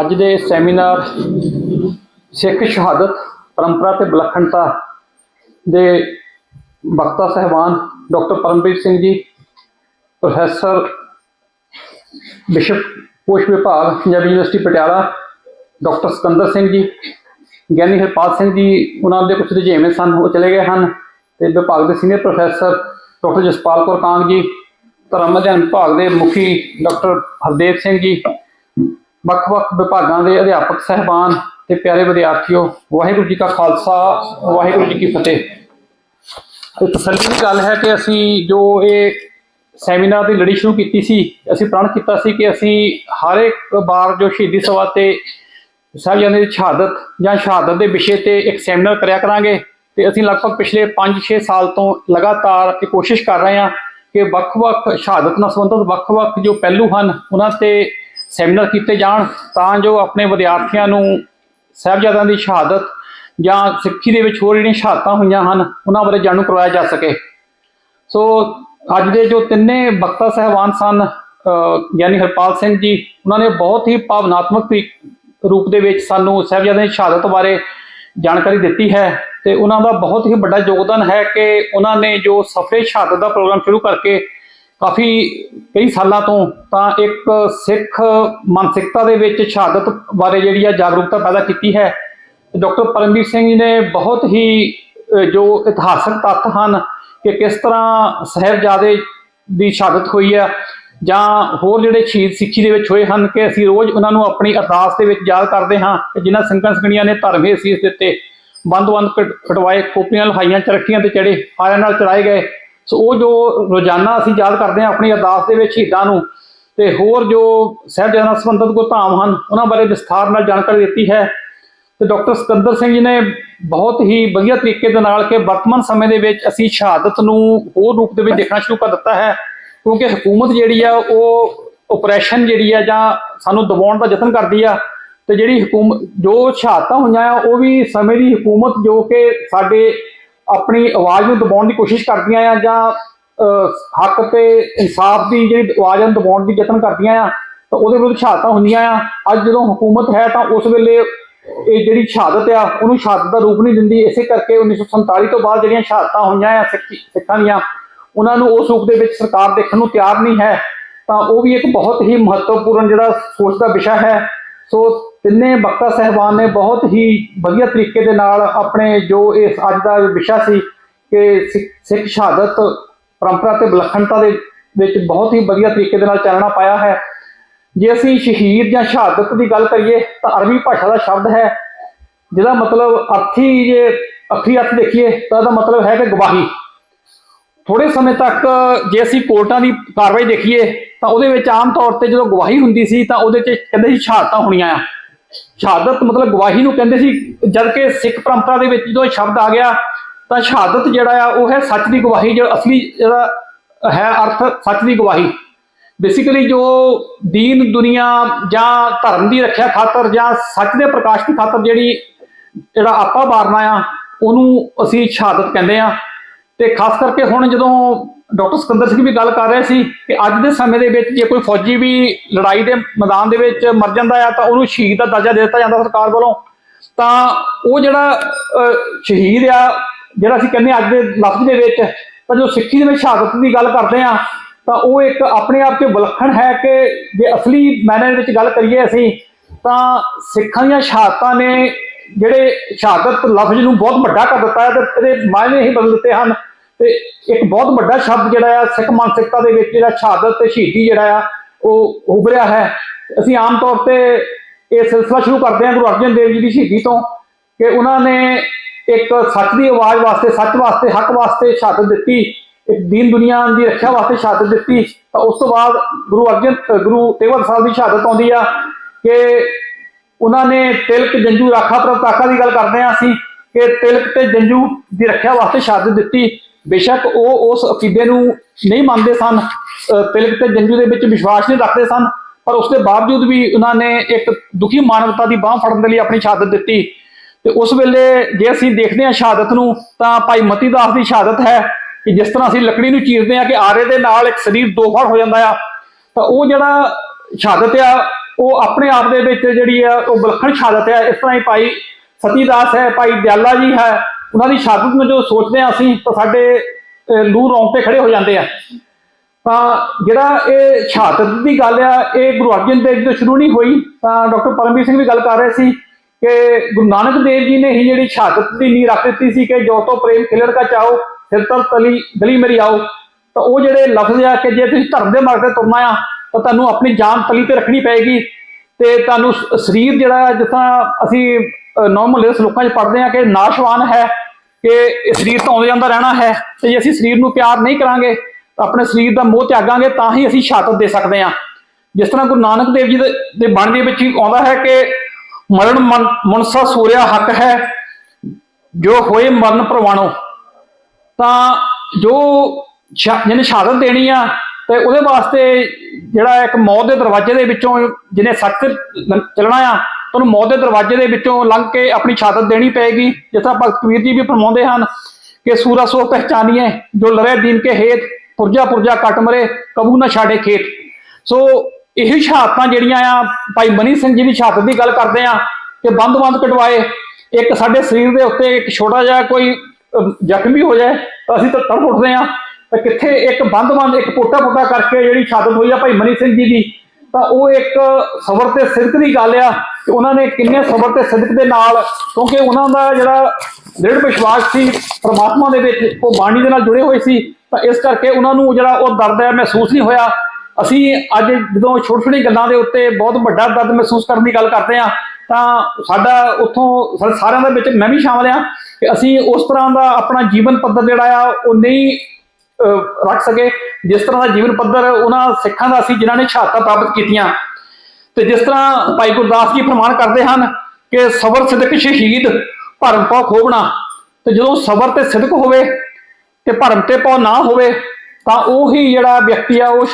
ਅੱਜ ਦੇ ਸੈਮੀਨਾਰ ਸਿੱਖ ਸ਼ਹਾਦਤ, ਪਰੰਪਰਾ ਤੇ ਵਿਲੱਖਣਤਾ ਦੇ ਵਕਤਾ ਸਹਿਬਾਨ ਡਾਕਟਰ ਪਰਮਵੀਰ ਸਿੰਘ ਜੀ, ਪ੍ਰੋਫੈਸਰ ਬਿਸ਼ਪ ਕੋਸ਼ ਵਿਭਾਗ ਪੰਜਾਬੀ ਯੂਨੀਵਰਸਿਟੀ ਪਟਿਆਲਾ ਡਾਕਟਰ ਸਿਕੰਦਰ ਸਿੰਘ ਜੀ, ਗਿਆਨੀ ਹਰਪਾਲ ਸਿੰਘ ਜੀ, ਉਹਨਾਂ ਦੇ ਕੁਝ ਰੁਝੇਵੇਂ ਸਨ, ਉਹ ਚਲੇ ਗਏ ਹਨ ਤੇ ਵਿਭਾਗ ਦੇ senior professor doctor Jaspal Kaur Kang ji, ਧਰਮ ਅਧਿਐਨ ਵਿਭਾਗ ਦੇ ਮੁਖੀ ਡਾਕਟਰ ਹਰਦੇਵ ਸਿੰਘ ਜੀ, ਵੱਖ-ਵੱਖ ਵਿਭਾਗਾਂ ਦੇ ਅਧਿਆਪਕ ਸਹਿਬਾਨ ਤੇ ਪਿਆਰੇ ਵਿਦਿਆਰਥੀਓ, ਵਾਹਿਗੁਰੂ ਜੀ ਕਾ ਖਾਲਸਾ, ਵਾਹਿਗੁਰੂ ਜੀ ਕੀ ਫਤਿਹ। ਇਹ ਤਸੱਲੀ ਦੀ ਗੱਲ ਹੈ ਕਿ ਅਸੀਂ ਜੋ ਇਹ ਸੈਮੀਨਾਰ ਦੀ ਲੜੀ ਸ਼ੁਰੂ ਕੀਤੀ ਸੀ, ਅਸੀਂ ਪ੍ਰਣ ਕੀਤਾ ਸੀ ਕਿ ਅਸੀਂ ਹਰ ਇੱਕ ਵਾਰ ਜੋ ਸ਼ਹੀਦੀ ਸਭਾ ਤੇ ਸਾਹਿਬਜ਼ਾਦੇ ਦੀ ਸ਼ਹਾਦਤ ਜਾਂ ਸ਼ਹਾਦਤ ਦੇ ਵਿਸ਼ੇ ਤੇ ਇੱਕ ਸੈਮੀਨਾਰ ਕਰਿਆ ਕਰਾਂਗੇ ਤੇ ਅਸੀਂ ਲਗਭਗ ਪਿਛਲੇ 5-6 ਸਾਲ ਤੋਂ ਲਗਾਤਾਰ ਇਹ ਕੋਸ਼ਿਸ਼ ਕਰ ਰਹੇ ਹਾਂ ਕਿ ਵੱਖ-ਵੱਖ ਸ਼ਹਾਦਤ ਨਾਲ ਸੰਬੰਧਿਤ ਵੱਖ-ਵੱਖ ਜੋ ਪਹਿਲੂ ਹਨ, ਉਹਨਾਂ ਤੇ ਸੈਮੀਨਾਰ ਕੀਤੇ ਜਾਣ ਤਾਂ ਜੋ ਆਪਣੇ ਵਿਦਿਆਰਥੀਆਂ ਨੂੰ ਸਾਹਿਬਜ਼ਾਦਿਆਂ ਦੀ ਸ਼ਹਾਦਤ ਜਾਂ ਸਿੱਖੀ ਦੇ ਵਿੱਚ ਹੋਰ ਜਿਹੜੀਆਂ ਸ਼ਹਾਦਤਾਂ ਹੋਈਆਂ ਹਨ, ਉਹਨਾਂ ਬਾਰੇ ਜਾਣੂ ਕਰਵਾਇਆ ਜਾ ਸਕੇ। ਸੋ, ਅੱਜ ਦੇ ਜੋ ਤਿੰਨੇ ਵਕਤਾ ਸਹਿਬਾਨ ਸਨ ਗਿਆਨੀ ਹਰਪਾਲ ਸਿੰਘ ਜੀ, ਉਹਨਾਂ ਨੇ ਬਹੁਤ ਹੀ ਭਾਵਨਾਤਮਕ ਤਰੀ- ਰੂਪ ਦੇ ਵਿੱਚ ਸਾਨੂੰ ਸਾਹਿਬਜ਼ਾਦਿਆਂ ਦੀ ਸ਼ਹਾਦਤ ਬਾਰੇ ਜਾਣਕਾਰੀ ਦਿੱਤੀ ਹੈ ਤੇ ਉਹਨਾਂ ਦਾ ਬਹੁਤ ਹੀ ਵੱਡਾ ਯੋਗਦਾਨ ਹੈ ਕਿ ਉਹਨਾਂ ਨੇ ਜੋ ਸਫੇ ਸ਼ਹਾਦਤ ਦਾ ਪ੍ਰੋਗਰਾਮ ਸ਼ੁਰੂ ਕਰਕੇ ਕਾਫੀ ਕਈ ਸਾਲਾਂ ਤੋਂ ਤਾਂ ਇੱਕ ਸਿੱਖ ਮਾਨਸਿਕਤਾ ਦੇ ਵਿੱਚ ਸ਼ਹਾਦਤ ਬਾਰੇ ਜਿਹੜੀ ਆ ਜਾਗਰੂਕਤਾ ਪੈਦਾ ਕੀਤੀ ਹੈ। ਡਾਕਟਰ ਪਰਮਵੀਰ ਸਿੰਘ ਜੀ ਨੇ ਬਹੁਤ ਹੀ ਜੋ ਇਤਿਹਾਸਕ ਤੱਥ ਹਨ ਕਿ ਕਿਸ ਤਰ੍ਹਾਂ ਸਾਹਿਬਜ਼ਾਦੇ ਦੀ ਸ਼ਹਾਦਤ ਹੋਈ ਹੈ ਜਾਂ ਹੋਰ ਜਿਹੜੇ ਸ਼ਹੀਦ ਸਿੱਖੀ ਦੇ ਵਿੱਚ ਹੋਏ ਹਨ ਕਿ ਅਸੀਂ ਰੋਜ਼ ਉਹਨਾਂ ਨੂੰ ਆਪਣੀ ਅਰਦਾਸ ਦੇ ਵਿੱਚ ਯਾਦ ਕਰਦੇ ਹਾਂ ਕਿ ਜਿਨ੍ਹਾਂ ਸੰਗਤਾਂ ਸੰਗਣੀਆਂ ਨੇ ਧਰਮੇ ਅਸੀਸ ਦਿੱਤੇ, ਬੰਦ-ਬੰਦ ਕਟਵਾਏ, ਕੋਪੀਆਂ ਲਹਾਈਆਂ ਚਰਖੀਆਂ ਤੇ ਚੜੇ, ਹਾਰਿਆਂ ਨਾਲ ਚੜਾਏ ਗਏ। ਸੋ ਉਹ ਜੋ ਰੋਜ਼ਾਨਾ ਅਸੀਂ ਯਾਦ ਕਰਦੇ ਹਾਂ ਆਪਣੀ ਅਰਦਾਸ ਦੇ ਵਿੱਚ ਸ਼ਹੀਦਾਂ ਨੂੰ ਤੇ ਹੋਰ ਜੋ ਸਾਹਿਬਜ਼ਾਦਿਆਂ ਨਾਲ ਸੰਬੰਧਿਤ ਗੁਰਧਾਮ ਹਨ, ਉਹਨਾਂ ਬਾਰੇ ਵਿਸਥਾਰ ਨਾਲ ਜਾਣਕਾਰੀ ਦਿੱਤੀ ਹੈ। ਤੇ ਡਾਕਟਰ ਸਿਕੰਦਰ ਸਿੰਘ ਜੀ ਨੇ ਬਹੁਤ ਹੀ ਵਧੀਆ ਤਰੀਕੇ ਦੇ ਨਾਲ ਕਿ ਵਰਤਮਾਨ ਸਮੇਂ ਦੇ ਵਿੱਚ ਅਸੀਂ ਸ਼ਹਾਦਤ ਨੂੰ ਹੋਰ ਰੂਪ ਦੇ ਵਿੱਚ ਦੇਖਣਾ ਸ਼ੁਰੂ ਕਰ ਦਿੱਤਾ ਹੈ। ਕਿਉਂਕਿ ਹਕੂਮਤ ਜਿਹੜੀ ਆ, ਉਹ ਆਪਰੇਸ਼ਨ ਜਿਹੜੀ ਆ ਜਾਂ ਸਾਨੂੰ ਦਬਾਉਣ ਦਾ ਯਤਨ ਕਰਦੀ ਆ, ਤੇ ਜਿਹੜੀ ਹਕੂਮਤ ਜੋ ਸ਼ਹਾਦਤਾਂ ਹੋਈਆਂ ਆ, ਉਹ ਵੀ ਸਮੇਂ ਦੀ ਹਕੂਮਤ ਜੋ ਕਿ ਸਾਡੇ ਆਪਣੀ ਆਵਾਜ਼ ਨੂੰ ਦਬਾਉਣ ਦੀ ਕੋਸ਼ਿਸ਼ ਕਰਦੀਆਂ ਆ ਜਾਂ ਹੱਕ ਤੇ ਇਨਸਾਫ ਦੀ ਜਿਹੜੀ ਆਵਾਜ਼ ਨੂੰ ਦਬਾਉਣ ਦੀ ਯਤਨ ਕਰਦੀਆਂ ਆ, ਤਾਂ ਉਹਦੇ ਵਿਰੁੱਧ ਸ਼ਹਾਦਤਾਂ ਹੁੰਦੀਆਂ ਆ। ਅੱਜ ਜਦੋਂ ਹਕੂਮਤ ਹੈ ਤਾਂ ਉਸ ਵੇਲੇ ਇਹ ਜਿਹੜੀ ਸ਼ਹਾਦਤ ਆ, ਉਹਨੂੰ ਸ਼ਹਾਦਤ ਦਾ ਰੂਪ ਨਹੀਂ ਦਿੰਦੀ। ਇਸੇ ਕਰਕੇ 1947 ਤੋਂ ਬਾਅਦ ਜਿਹੜੀਆਂ ਸ਼ਹਾਦਤਾਂ ਹੋਈਆਂ ਆ ਸਿੱਖੀ, ਸਿੱਖਾਂ ਦੀਆਂ ਉਹਨਾਂ ਨੂੰ ਉਸ ਰੂਪ ਦੇ ਵਿੱਚ ਸਰਕਾਰ ਦੇਖਣ ਨੂੰ ਤਿਆਰ ਨਹੀਂ ਹੈ, ਤਾਂ ਉਹ ਵੀ ਇੱਕ ਬਹੁਤ ਹੀ ਮਹੱਤਵਪੂਰਨ ਜਿਹੜਾ ਸੋਚ ਦਾ ਵਿਸ਼ਾ ਹੈ। ਸੋ ਤਿੰਨੇ ਵਕਤਾ ਸਹਿਬਾਨ ਨੇ ਬਹੁਤ ਹੀ ਵਧੀਆ ਤਰੀਕੇ ਦੇ ਨਾਲ ਆਪਣੇ ਜੋ ਇਸ ਅੱਜ ਦਾ ਵਿਸ਼ਾ ਸੀ ਕਿ ਸਿੱਖ ਸ਼ਹਾਦਤ ਪਰੰਪਰਾ ਤੇ ਵਿਲੱਖਣਤਾ ਦੇ ਵਿੱਚ ਬਹੁਤ ਹੀ ਵਧੀਆ ਤਰੀਕੇ ਦੇ ਨਾਲ ਚੱਲਣਾ ਪਾਇਆ ਹੈ। ਜੇ ਅਸੀਂ ਸ਼ਹੀਦ ਜਾਂ ਸ਼ਹਾਦਤ ਦੀ ਗੱਲ ਕਰੀਏ, ਤਾਂ ਅਰਬੀ ਭਾਸ਼ਾ ਦਾ ਸ਼ਬਦ ਹੈ, ਜਿਹਦਾ ਮਤਲਬ ਅਰਥੀ ਜੇ ਅਰਥੀ ਅਰਥ ਦੇਖੀਏ, ਤਾਂ ਇਹਦਾ ਮਤਲਬ ਹੈ ਕਿ ਗਵਾਹੀ। ਥੋੜੇ ਸਮੇਂ ਤੱਕ ਜੇ ਅਸੀਂ ਕੋਰਟਾਂ ਦੀ ਕਾਰਵਾਈ ਦੇਖੀਏ, ਤਾਂ ਉਹਦੇ ਵਿੱਚ ਆਮ ਤੌਰ ਤੇ ਜਦੋਂ ਗਵਾਹੀ ਹੁੰਦੀ ਸੀ, ਤਾਂ ਉਹਦੇ 'ਚ ਕਹਿੰਦੇ ਸੀ ਸ਼ਹਾਦਤਾਂ ਹੋਣੀਆਂ ਆ। ਸ਼ਹਾਦਤ ਮਤਲਬ ਗਵਾਹੀ ਨੂੰ ਕਹਿੰਦੇ ਸੀ ਜਦ ਕਿ ਸਿੱਖ ਪਰੰਪਰਾ ਦੇ ਵਿੱਚ ਜਦੋਂ ਇਹ ਸ਼ਬਦ ਆ ਗਿਆ, ਤਾਂ ਸ਼ਹਾਦਤ ਜਿਹੜਾ ਆ, ਉਹ ਹੈ ਸੱਚ ਦੀ ਗਵਾਹੀ ਜੋ ਅਸਲੀ ਜਿਹੜਾ ਹੈ ਅਰਥ, ਸੱਚ ਦੀ ਗਵਾਹੀ। ਬੇਸਿਕਲੀ ਜੋ ਦੀਨ, ਦੁਨੀਆ ਜਾਂ ਧਰਮ ਦੀ ਰੱਖਿਆ ਖਾਤਰ ਜਾਂ ਸੱਚ ਦੇ ਪ੍ਰਕਾਸ਼ ਦੀ ਖਾਤਰ ਜਿਹੜੀ ਜਿਹੜਾ ਆਪਾ ਵਾਰਨਾ ਆ, ਉਹਨੂੰ ਅਸੀਂ ਸ਼ਹਾਦਤ ਕਹਿੰਦੇ ਆ। ਤੇ ਖਾਸ ਕਰਕੇ ਹੁਣ ਜਦੋਂ ਡਾਕਟਰ ਸਿਕੰਦਰ ਸਿੰਘ ਵੀ ਗੱਲ ਕਰ ਰਹੇ ਸੀ ਕਿ ਅੱਜ ਦੇ ਸਮੇਂ ਦੇ ਵਿੱਚ ਜੇ ਕੋਈ ਫੌਜੀ ਵੀ ਲੜਾਈ ਦੇ ਮੈਦਾਨ ਦੇ ਵਿੱਚ ਮਰ ਜਾਂਦਾ ਆ ਤਾਂ ਉਹਨੂੰ ਸ਼ਹੀਦ ਦਾ ਦਰਜਾ ਦੇ ਦਿੱਤਾ ਜਾਂਦਾ ਸਰਕਾਰ ਵੱਲੋਂ, ਤਾਂ ਉਹ ਜਿਹੜਾ ਸ਼ਹੀਦ ਆ, ਜਿਹੜਾ ਅਸੀਂ ਕਹਿੰਦੇ ਹਾਂ ਅੱਜ ਦੇ ਲਫ਼ਜ਼ ਦੇ ਵਿੱਚ, ਤਾਂ ਜੋ ਸਿੱਖੀ ਦੇ ਵਿੱਚ ਸ਼ਹਾਦਤ ਦੀ ਗੱਲ ਕਰਦੇ ਆ ਤਾਂ ਉਹ ਇੱਕ ਆਪਣੇ ਆਪ 'ਚ ਵਿਲੱਖਣ ਹੈ ਕਿ ਜੇ ਅਸਲੀ ਮੈਨੇ ਦੇ ਵਿੱਚ ਗੱਲ ਕਰੀਏ ਅਸੀਂ, ਤਾਂ ਸਿੱਖਾਂ ਦੀਆਂ ਸ਼ਹਾਦਤਾਂ ਨੇ ਜਿਹੜੇ ਸ਼ਹਾਦਤ ਲਫ਼ਜ਼ ਨੂੰ ਬਹੁਤ ਵੱਡਾ ਕਰ ਦਿੱਤਾ ਹੈ ਤੇ ਇਹਦੇ ਮਾਇਨੇ ਹੀ ਬਦਲ ਦਿੱਤੇ ਹਨ। ਤੇ ਇੱਕ ਬਹੁਤ ਵੱਡਾ ਸ਼ਬਦ ਜਿਹੜਾ ਆ ਸਿੱਖ ਮਾਨਸਿਕਤਾ ਦੇ ਵਿੱਚ ਜਿਹੜਾ ਸ਼ਹਾਦਤ ਤੇ ਸ਼ਹੀਦੀ ਜਿਹੜਾ ਆ ਉਹ ਉਭਰਿਆ ਹੈ। ਅਸੀਂ ਆਮ ਤੌਰ ਤੇ ਇਹ ਸਿਲਸਿਲਾ ਸ਼ੁਰੂ ਕਰਦੇ ਹਾਂ ਗੁਰੂ ਅਰਜਨ ਦੇਵ ਜੀ ਦੀ ਸ਼ਹੀਦੀ ਤੋਂ ਕਿ ਉਹਨਾਂ ਨੇ ਇੱਕ ਸੱਚ ਦੀ ਆਵਾਜ਼ ਵਾਸਤੇ ਸੱਚ ਵਾਸਤੇ ਹੱਕ ਵਾਸਤੇ ਸ਼ਹਾਦਤ ਦਿੱਤੀ ਇੱਕ ਦੀਨ ਦੁਨੀਆ ਦੀ ਰੱਖਿਆ ਵਾਸਤੇ ਸ਼ਹਾਦਤ ਦਿੱਤੀ। ਤਾਂ ਉਸ ਤੋਂ ਬਾਅਦ ਗੁਰੂ ਅਰਜਨ ਅ, ਗੁਰੂ ਤੇਗਬਹਾਦਰ ਸਾਹਿਬ ਦੀ ਸ਼ਹਾਦਤ ਆਉਂਦੀ ਆ ਕਿ ਉਹਨਾਂ ਨੇ ਤਿਲਕ ਜੰਜੂ ਰਾਖਾ ਪ੍ਰਤਾਕਾ ਦੀ ਗੱਲ ਕਰਦੇ ਹਾਂ ਅਸੀਂ ਕਿ ਤਿਲਕ ਤੇ ਜੰਜੂ ਦੀ ਰੱਖਿਆ ਵਾਸਤੇ ਸ਼ਹਾਦਤ ਦਿੱਤੀ। ਬੇਸ਼ੱਕ ਉਹ ਉਸ ਅਕੀਦੇ ਨੂੰ ਨਹੀਂ ਮੰਨਦੇ ਸਨ ਤਿਲਕ ਤੇ ਜੰਜੂ ਦੇ ਵਿੱਚ ਵਿਸ਼ਵਾਸ ਨਹੀਂ ਰੱਖਦੇ ਸਨ, ਪਰ ਉਸ ਦੇ ਬਾਵਜੂਦ ਵੀ ਉਹਨਾਂ ਨੇ ਇੱਕ ਦੁਖੀ ਮਾਨਵਤਾ ਦੀ ਬਾਹ ਫੜਨ ਦੇ ਲਈ ਆਪਣੀ ਸ਼ਹਾਦਤ ਦਿੱਤੀ। ਤੇ ਉਸ ਵੇਲੇ ਜੇ ਅਸੀਂ ਦੇਖਦੇ ਹਾਂ ਸ਼ਹਾਦਤ ਨੂੰ, ਤਾਂ ਭਾਈ ਮਤੀ ਦਾਸ ਦੀ ਸ਼ਹਾਦਤ ਹੈ ਕਿ ਜਿਸ ਤਰ੍ਹਾਂ ਅਸੀਂ ਲੱਕੜੀ ਨੂੰ ਚੀਰਦੇ ਹਾਂ ਕਿ ਆਰੇ ਦੇ ਨਾਲ ਇੱਕ ਸਰੀਰ ਦੋ ਫੜ ਹੋ ਜਾਂਦਾ ਆ, ਤਾਂ ਉਹ ਜਿਹੜਾ ਸ਼ਹਾਦਤ ਆ, ਉਹ ਆਪਣੇ ਆਪ ਦੇ ਵਿੱਚ ਜਿਹੜੀ ਆ, ਉਹ ਵਿਲੱਖਣ ਸ਼ਹਾਦਤ ਆ। ਇਸ ਤਰ੍ਹਾਂ ਹੀ ਭਾਈ ਸਤੀ ਦਾਸ ਹੈ, ਭਾਈ ਦਿਆਲਾ ਜੀ ਹੈ ਉਹਨਾਂ ਦੀ ਸ਼ਹਾਦਤ ਨੂੰ ਜਦੋਂ ਸੋਚਦੇ ਹਾਂ ਅਸੀਂ ਤਾਂ ਸਾਡੇ ਲੂ ਲੂਹ ਰੌਂਗਟੇ ਖੜੇ ਹੋ ਜਾਂਦੇ ਆ। ਤਾਂ ਜਿਹੜਾ ਇਹ ਸ਼ਹਾਦਤ ਦੀ ਗੱਲ ਆ ਇਹ ਗੁਰੂ ਅਰਜਨ ਦੇਵ ਜੀ ਤੋਂ ਸ਼ੁਰੂ ਨਹੀਂ ਹੋਈ। ਤਾਂ ਡਾਕਟਰ ਪਰਮਵੀਰ ਸਿੰਘ ਵੀ ਗੱਲ ਕਰ ਰਹੇ ਸੀ ਕਿ ਗੁਰੂ ਨਾਨਕ ਦੇਵ ਜੀ ਨੇ ਹੀ ਜਿਹੜੀ ਸ਼ਹਾਦਤ ਦੀ ਨੀਂਹ ਰੱਖ ਦਿੱਤੀ ਸੀ ਕਿ ਜੋ ਤੋਂ ਪ੍ਰੇਮ ਖਿਲੜ ਕਾ ਚਾਓ ਫਿਰ ਤਰ ਤਲੀ ਗਲੀ ਮੇਰੀ ਆਓ। ਤਾਂ ਉਹ ਜਿਹੜੇ ਲਫ਼ਜ਼ ਆ ਕਿ ਜੇ ਤੁਸੀਂ ਧਰਮ ਦੇ ਮਾਰਗ ਤੇ ਤੁਰਨਾ ਆ ਤਾਂ ਤੁਹਾਨੂੰ ਆਪਣੀ ਜਾਨ ਤਲੀ ਤੇ ਰੱਖਣੀ ਪਏਗੀ। ਤੇ ਤੁਹਾਨੂੰ ਸਰੀਰ ਜਿਹੜਾ ਹੈ, ਅਸੀਂ ਨੌ ਮੁਹੱਲੇ ਦੇ ਸਲੋਕਾਂ 'ਚ ਪੜ੍ਹਦੇ ਆ ਕਿ ਨਾਸ਼ਵਾਨ ਹੈ ਕਿ ਇਹ ਸਰੀਰ ਤਾਂ ਆਉਂਦਾ ਜਾਂਦਾ ਰਹਿਣਾ ਹੈ ਤੇ ਜੇ ਅਸੀਂ ਸਰੀਰ ਨੂੰ ਪਿਆਰ ਨਹੀਂ ਕਰਾਂਗੇ, ਆਪਣੇ ਸਰੀਰ ਦਾ ਮੋਹ ਤਿਆਗਾਂਗੇ, ਤਾਂ ਹੀ ਅਸੀਂ ਸ਼ਹਾਦਤ ਦੇ ਸਕਦੇ ਹਾਂ। ਜਿਸ ਤਰ੍ਹਾਂ ਗੁਰੂ ਨਾਨਕ ਦੇਵ ਜੀ ਦੇ ਦੇ ਬਾਣੀ ਦੇ ਵਿੱਚ ਹੀ ਆਉਂਦਾ ਹੈ ਕਿ ਮਰਨ ਮਨ- ਮਨਸਾ ਸੂਰਿਆ ਹੱਕ ਹੈ, ਜੋ ਹੋਏ ਮਰਨ ਪ੍ਰਵਾਣੋ। ਤਾਂ ਜੋ ਜਿਹਨੇ ਸ਼ਹਾਦਤ ਦੇਣੀ ਆ, ਤੇ ਉਹਦੇ ਵਾਸਤੇ ਜਿਹੜਾ ਇੱਕ ਮੌਤ ਦੇ ਦਰਵਾਜ਼ੇ ਦੇ ਵਿੱਚੋਂ ਜਿਹਨੇ ਸਖਤ ਚੱਲਣਾ ਆ ਤੁਹਾਨੂੰ ਮੌਤ ਦੇ ਦਰਵਾਜ਼ੇ ਦੇ ਵਿੱਚੋਂ ਲੰਘ ਕੇ ਆਪਣੀ ਸ਼ਹਾਦਤ ਦੇਣੀ ਪਏਗੀ। ਜਿਸ ਤਰ੍ਹਾਂ ਭਗਤ ਕਬੀਰ ਜੀ ਵੀ ਫਰਮਾਉਂਦੇ ਹਨ ਕਿ ਸੂਰਾ ਸੋ ਪਹਿਚਾਨੀਏ, ਜੋ ਲੜੇ ਦੀਨ ਕੇ ਹੇਤ ਪੁਰਜਾ ਪੁਰਜਾ ਕੱਟ ਮਰੇ, ਕਬੂ ਨਾ ਛਾੜੇ ਖੇਤ। ਸੋ ਇਹ ਸ਼ਹਾਦਤਾਂ ਜਿਹੜੀਆਂ ਆ, ਭਾਈ ਮਨੀ ਸਿੰਘ ਜੀ ਦੀ ਸ਼ਹਾਦਤ ਦੀ ਗੱਲ ਕਰਦੇ ਆ ਕਿ ਬੰਦ-ਬੰਦ ਕਟਵਾਏ। ਇੱਕ ਸਾਡੇ ਸਰੀਰ ਦੇ ਉੱਤੇ ਇੱਕ ਛੋਟਾ ਜਿਹਾ ਕੋਈ ਜ਼ਖਮੀ ਹੋ ਜਾਏ ਅਸੀਂ ਤਾਂ ਤੜਫ ਉੱਠਦੇ ਆ ਕਿੱਥੇ ਇੱਕ ਬੰਦ-ਬੰਦ ਇੱਕ ਪੋਟਾ-ਪੋਟਾ ਕਰਕੇ ਜਿਹੜੀ ਸ਼ਹਾਦਤ ਹੋਈ ਆ ਭਾਈ ਮਨੀ ਸਿੰਘ ਜੀ ਦੀ ਤਾਂ ਉਹ ਇੱਕ ਸਬਰ ਤੇ ਸਿਦਕ ਦੀ ਗੱਲ ਆ ਕਿ ਉਹਨਾਂ ਨੇ ਕਿੰਨੇ ਸਬਰ ਤੇ ਸਿਦਕ ਦੇ ਨਾਲ, ਕਿਉਂਕਿ ਉਹਨਾਂ ਦਾ ਜਿਹੜਾ ਦ੍ਰਿੜ ਵਿਸ਼ਵਾਸ ਸੀ, ਪ੍ਰਮਾਤਮਾ ਦੇ ਵਿੱਚ ਉਹ ਬਾਣੀ ਦੇ ਨਾਲ ਜੁੜੇ ਹੋਏ ਸੀ, ਤਾਂ ਇਸ ਕਰਕੇ ਉਹਨਾਂ ਨੂੰ ਜਿਹੜਾ ਉਹ ਦਰਦ ਹੈ ਮਹਿਸੂਸ ਨਹੀਂ ਹੋਇਆ। ਅਸੀਂ ਅੱਜ ਜਦੋਂ ਛੋਟੀ ਛੋਟੀ ਗੱਲਾਂ ਦੇ ਉੱਤੇ ਬਹੁਤ ਵੱਡਾ ਦਰਦ ਮਹਿਸੂਸ ਕਰਨ ਦੀ ਗੱਲ ਕਰਦੇ ਆ ਤਾਂ ਸਾਡਾ ਉੱਥੋਂ ਸਾਰਿਆਂ ਦੇ ਵਿੱਚ ਮੈਂ ਵੀ ਸ਼ਾਮਲ ਆ ਕਿ ਅਸੀਂ ਉਸ ਤਰ੍ਹਾਂ ਦਾ ਆਪਣਾ ਜੀਵਨ ਪੱਧਰ ਜਿਹੜਾ ਆ, ਉਹ ਨਹੀਂ ਰੱਖ ਸਕੇ। ਜਿਸ ਤਰ੍ਹਾਂ ਦਾ ਜੀਵਨ ਪੱਧਰ ਉਹਨਾਂ ਸਿੱਖਾਂ ਦਾ ਸੀ, ਜਿਨ੍ਹਾਂ ਨੇ ਸ਼ਹਾਦਤਾਂ ਪ੍ਰਾਪਤ ਕੀਤੀਆਂ। ਤੇ ਜਿਸ ਤਰ੍ਹਾਂ ਭਾਈ ਗੁਰਦਾਸ ਜੀ ਫਰਮਾਨ ਕਰਦੇ ਹਨ ਕਿ ਸਬਰ ਸਿਦਕ ਸ਼ਹੀਦ, ਭਰਮ ਪਾ ਖੋਬਣਾ ਤੇ ਜਦੋਂ ਸਬਰ ਤੇ ਸਿਦਕ ਹੋਵੇ ਤੇ ਭਰਮ ਤੇ ਪਾ ਨਾ ਹੋਵੇ, ਤਾਂ ਉਹੀ ਜਿਹੜਾ ਵਿਅਕਤੀ ਆ, ਉਹ